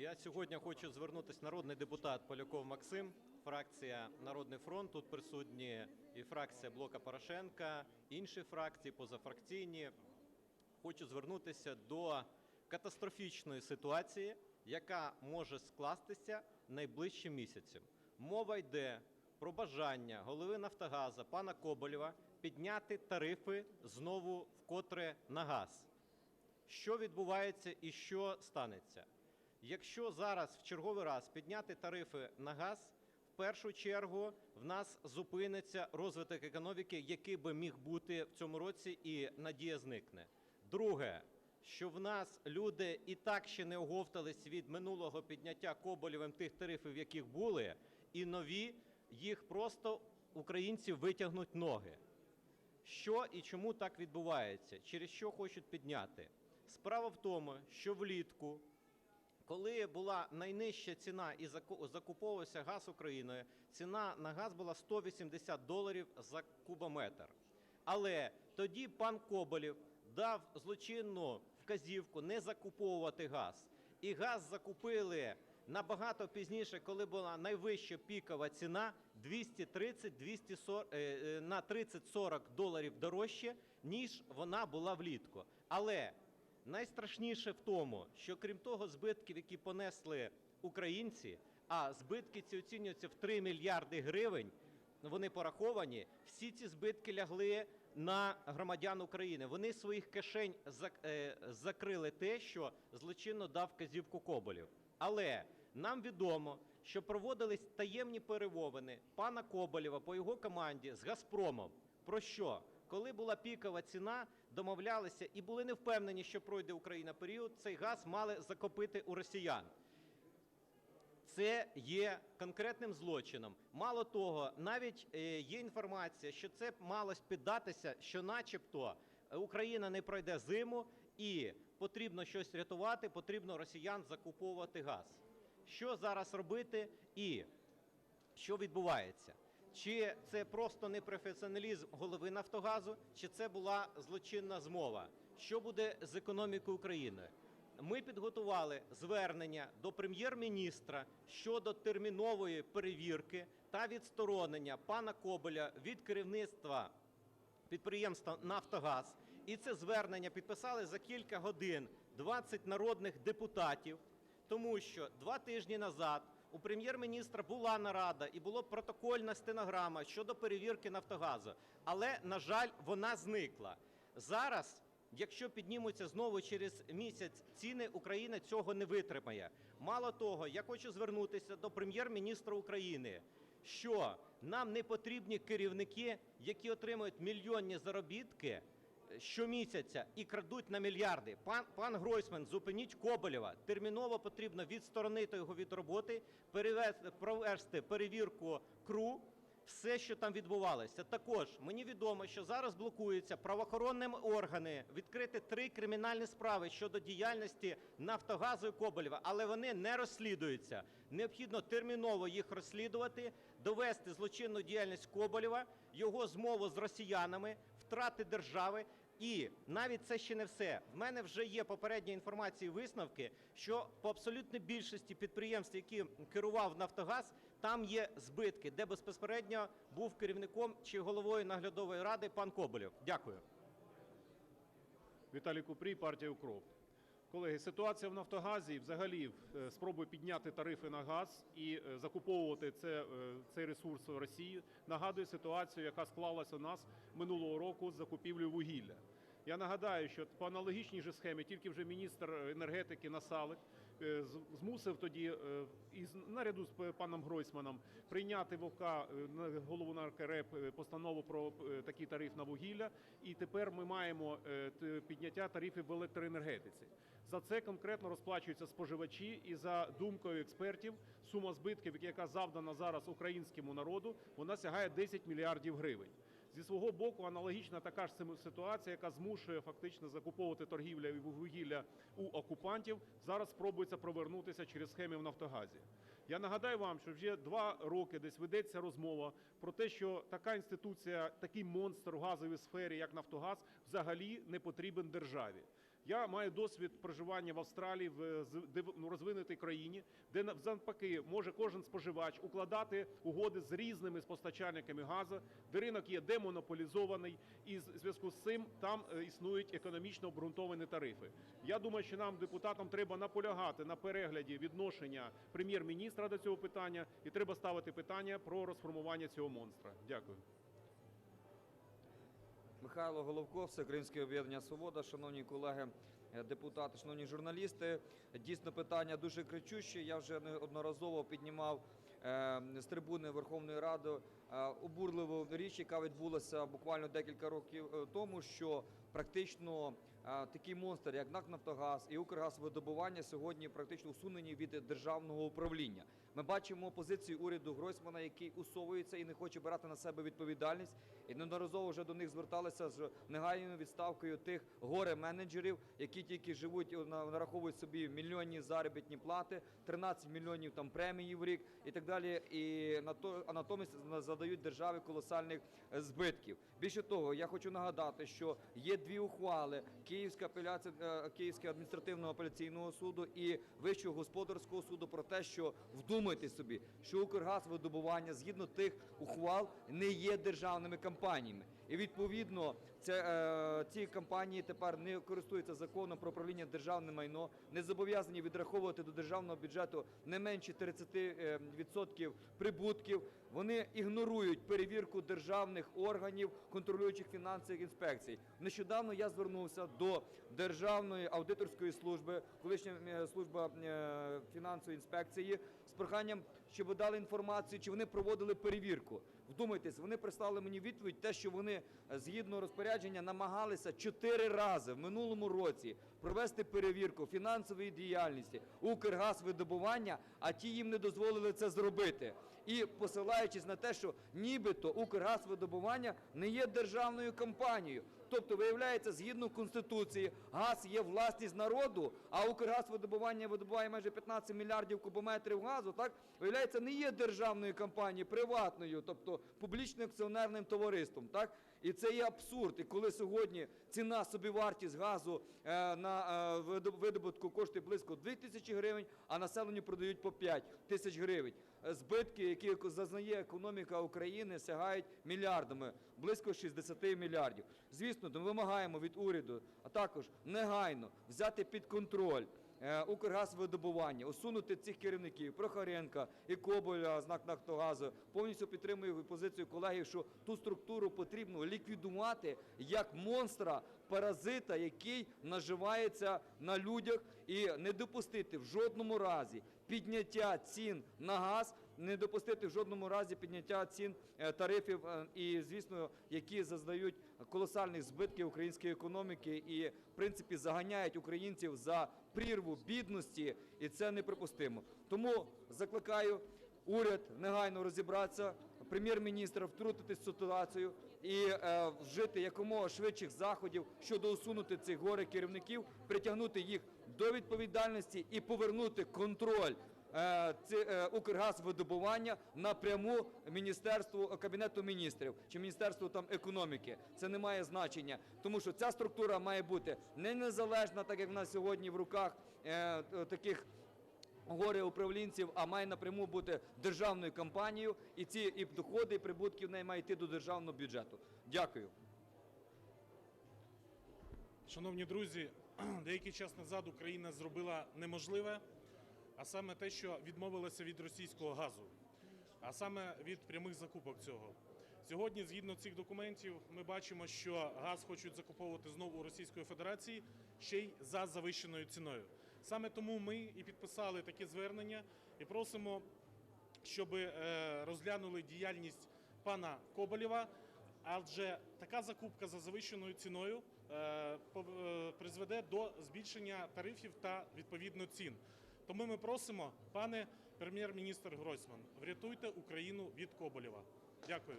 Я сьогодні хочу звернутися народний депутат Поляков Максим, фракція Народний фронт. Тут присутні і фракція Блока Порошенка, інші фракції, позафракційні. Хочу звернутися до катастрофічної ситуації, яка може скластися найближчим місяцем. Мова йде про бажання голови Нафтогаза пана Коболєва підняти тарифи знову вкотре на газ. Що відбувається і що станеться? Якщо зараз в черговий раз підняти тарифи на газ, в першу чергу в нас зупиниться розвиток економіки, який би міг бути в цьому році, і надія зникне. Друге, що в нас люди і так ще не оговтались від минулого підняття Коболєвим тих тарифів, яких були, і нові їх просто українці витягнуть ноги. Що і чому так відбувається? Через що хочуть підняти? Справа в тому, що влітку, коли була найнижча ціна і закуповувався газ Україною, ціна на газ була 180 доларів за кубометр. Але тоді пан Коболєв дав злочинну вказівку не закуповувати газ. І газ закупили набагато пізніше, коли була найвища пікова ціна 230-240, е, е, на 30-40 доларів дорожче, ніж вона була влітку. Але найстрашніше в тому, що крім того збитків, які понесли українці, а збитки ці оцінюються в 3 мільярди гривень, вони пораховані, всі ці збитки лягли на громадян України. Вони своїх кишень е, закрили те, що злочинно дав вказівку Коболєв. Але нам відомо, що проводились таємні перемовини пана Коболєва по його команді з Газпромом. Про що? Коли була пікова ціна, домовлялися і були не впевнені, що пройде Україна період, цей газ мали закупити у росіян. Це є конкретним злочином. Мало того, навіть е, є інформація, що це малось піддатися, що начебто Україна не пройде зиму і потрібно щось рятувати, потрібно росіян закуповувати газ. Що зараз робити і що відбувається? Чи це просто непрофесіоналізм голови Нафтогазу, чи це була злочинна змова? Що буде з економікою України? Ми підготували звернення до прем'єр-міністра щодо термінової перевірки та відсторонення пана Коболя від керівництва підприємства Нафтогаз. І це звернення підписали за кілька годин 20 народних депутатів, тому що два тижні назад у прем'єр-міністра була нарада і була протокольна стенограма щодо перевірки Нафтогазу. Але, на жаль, вона зникла. Зараз, якщо піднімуться знову через місяць ціни, Україна цього не витримає. Мало того, я хочу звернутися до прем'єр-міністра України що нам не потрібні керівники, які отримують мільйонні заробітки щомісяця і крадуть на мільярди. Пан пан Гройсман, зупиніть Коболєва. Терміново потрібно відсторонити його від роботи, перевести провести перевірку КРУ. Все, що там відбувалося. Також мені відомо, що зараз блокуються правоохоронними органи відкрити три кримінальні справи щодо діяльності Нафтогазу і Коболєва, але вони не розслідуються. Необхідно терміново їх розслідувати, довести злочинну діяльність Коболєва, його змову з росіянами, втрати держави. І навіть це ще не все. В мене вже є попередня інформація і висновки, що по абсолютній більшості підприємств, які керував Нафтогаз, там є збитки, де безпосередньо був керівником чи головою наглядової ради пан Коболєв. Дякую. Віталій Купрій, партія «Укроп». Колеги, ситуація в Нафтогазі, взагалі, е, спроби підняти тарифи на газ і е, закуповувати це, е, цей ресурс в Росії, нагадує ситуацію, яка склалася у нас минулого року з закупівлею вугілля. Я нагадаю, що по аналогічній же схемі тільки вже міністр енергетики Насалик е, змусив тоді е, із наряду з паном Гройсманом прийняти вовка е, на голову НАРКРЕП е, постанову про е, такий тариф на вугілля. І тепер ми маємо е, підняття тарифів в електроенергетиці. За це конкретно розплачуються споживачі, і за думкою експертів, сума збитків, яка завдана зараз українському народу, вона сягає 10 мільярдів гривень. Зі свого боку, аналогічна така ж ситуація, яка змушує фактично закуповувати торгівля і вугілля у окупантів, зараз спробується провернутися через схеми в Нафтогазі. Я нагадаю вам, що вже два роки десь ведеться розмова про те, що така інституція, такий монстр в газовій сфері, як Нафтогаз, взагалі не потрібен державі. Я маю досвід проживання в Австралії в ну, розвинутій країні, де на- навпаки може кожен споживач укладати угоди з різними постачальниками газу, де ринок є демонополізований, і в зв'язку з цим там е, існують економічно обґрунтовані тарифи. Я думаю, що нам, депутатам, треба наполягати на перегляді відношення прем'єр-міністра до цього питання, і треба ставити питання про розформування цього монстра. Дякую. Михайло Головко, Всеукраїнське об'єднання Свобода, шановні колеги е, депутати, шановні журналісти. Дійсно, питання дуже кричуще. Я вже неодноразово піднімав е, з трибуни Верховної Ради е, обурливу річ, яка відбулася буквально декілька років тому, що практично е, такий монстр, як НАК «Нафтогаз» і «Укргазвидобування» сьогодні практично усунені від державного управління. Ми бачимо позицію уряду Гройсмана, який усовується і не хоче брати на себе відповідальність. І неодноразово вже до них зверталися з негайною відставкою тих горе-менеджерів, які тільки живуть, на- нараховують собі мільйонні заробітні плати, 13 мільйонів там премії в рік і так далі. І а натомість на- задають державі колосальних збитків. Більше того, я хочу нагадати, що є дві ухвали Київська апеляція е, Київського адміністративного апеляційного суду і Вищого господарського суду про те, що вдумайте собі, що Укргазвидобування згідно тих ухвал не є державними компаніями. І відповідно це, е, ці компанії тепер не користуються законом про управління державним майно, не зобов'язані відраховувати до державного бюджету не менше 30% прибутків. Вони ігнорують перевірку державних органів, контролюючих фінансових інспекцій. Нещодавно я звернувся до Державної аудиторської служби, колишня е, служба е, фінансової інспекції, з проханням, щоб дали інформацію, чи вони проводили перевірку. Вдумайтесь, вони прислали мені відповідь, те, що вони е, згідно розпорядження намагалися чотири рази в минулому році провести перевірку фінансової діяльності Укргазвидобування, а ті їм не дозволили це зробити. І посилаючись на те, що нібито Укргазвидобування не є державною компанією. Тобто, виявляється, згідно Конституції, газ є власність народу, а Укргазвидобування видобуває майже 15 мільярдів кубометрів газу, так? Виявляється, не є державною компанією, приватною, тобто публічним акціонерним товариством, так? І це є абсурд. І коли сьогодні ціна собівартість газу е, на е, видобутку коштує близько 2 тисячі гривень, а населенню продають по 5 тисяч гривень. Збитки, які зазнає економіка України, сягають мільярдами, близько 60 мільярдів. Звісно, ми вимагаємо від уряду, а також негайно взяти під контроль Укргазвидобування, усунути цих керівників Прохоренка і Коболя з НАК «Нафтогазу». Повністю підтримую позицію колегів, що ту структуру потрібно ліквідувати як монстра, паразита, який наживається на людях, і не допустити в жодному разі підняття цін на газ, не допустити в жодному разі підняття цін е, тарифів, е, і, звісно, які зазнають колосальних збитків української економіки і, в принципі, заганяють українців за прірву бідності, і це неприпустимо. Тому закликаю уряд негайно розібратися, прем'єр-міністра втрутитись в ситуацію і е, вжити якомога швидших заходів щодо усунути цих горе керівників, притягнути їх до відповідальності і повернути контроль Укргазвидобування напряму Міністерству Кабінету міністрів чи Міністерству там економіки. Це не має значення, тому що ця структура має бути не незалежна, так як в нас сьогодні в руках е, таких горе управлінців, а має напряму бути державною компанією, і ці і доходи, і прибутки в неї мають йти до державного бюджету. Дякую. Шановні друзі, деякий час назад Україна зробила неможливе, а саме те, що відмовилася від російського газу, а саме від прямих закупок цього. Сьогодні, згідно цих документів, ми бачимо, що газ хочуть закуповувати знову у Російської Федерації ще й за завищеною ціною. Саме тому ми і підписали таке звернення і просимо, щоб е, розглянули діяльність пана Коболєва, адже така закупка за завищеною ціною е, е, призведе до збільшення тарифів та відповідно цін. Тому ми просимо, пане прем'єр-міністр Гройсман, врятуйте Україну від Коболєва. Дякую.